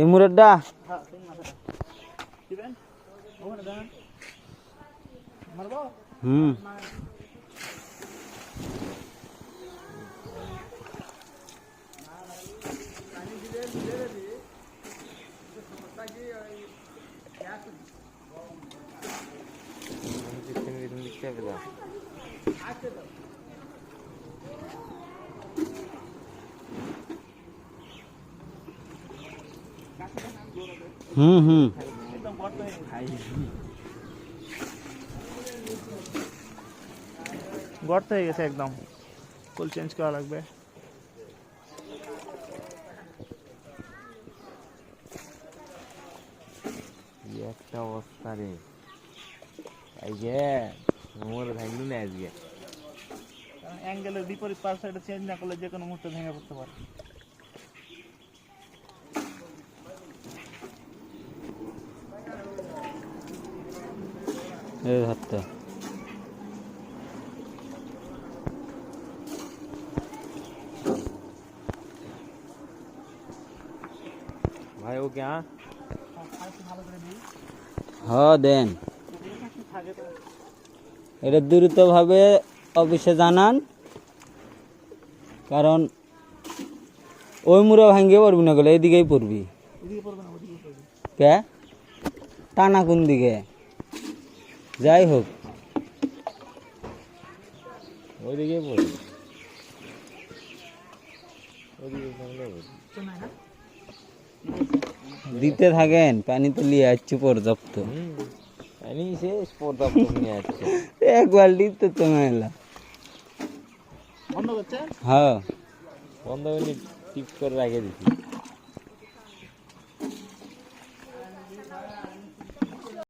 এই মুরেরটা হুম Thank you. हम्म हम्म গর্ত হয়ে গেছে একদম ফুল চেঞ্জ করা লাগবে একটা অবস্থা রে এই যে মোর ভাঙলি না আজকে কারণ অ্যাঙ্গেলের বিপরীত পাশ সাইডে চেঞ্জ না করলে যে কোনো মুহূর্তে ভেঙে পড়তে পারে এহ হত্তে ভাই ও কে হ্যাঁ হ্যাঁ দেন এরা দ্রুত ভাবে অফিসে জানান কারণ ওই মুরা ভাঙে পড়ব না গলে এই দিকেই পড়বি এই দিকে পড়ব না ওই দিকে পড়বি কে টানা কোন দিকে যাই হোক ওইদিকে বলি দিতে থাকেন পানি তো নিয়ে আসছি পর্যাপ্ত পানি শেষ পর্যাপ্ত নিয়ে আসছে এক বালটি তো তোমার এলা বন্ধ করছে হ্যাঁ বন্ধ করে টিপ করে রাখে দিচ্ছি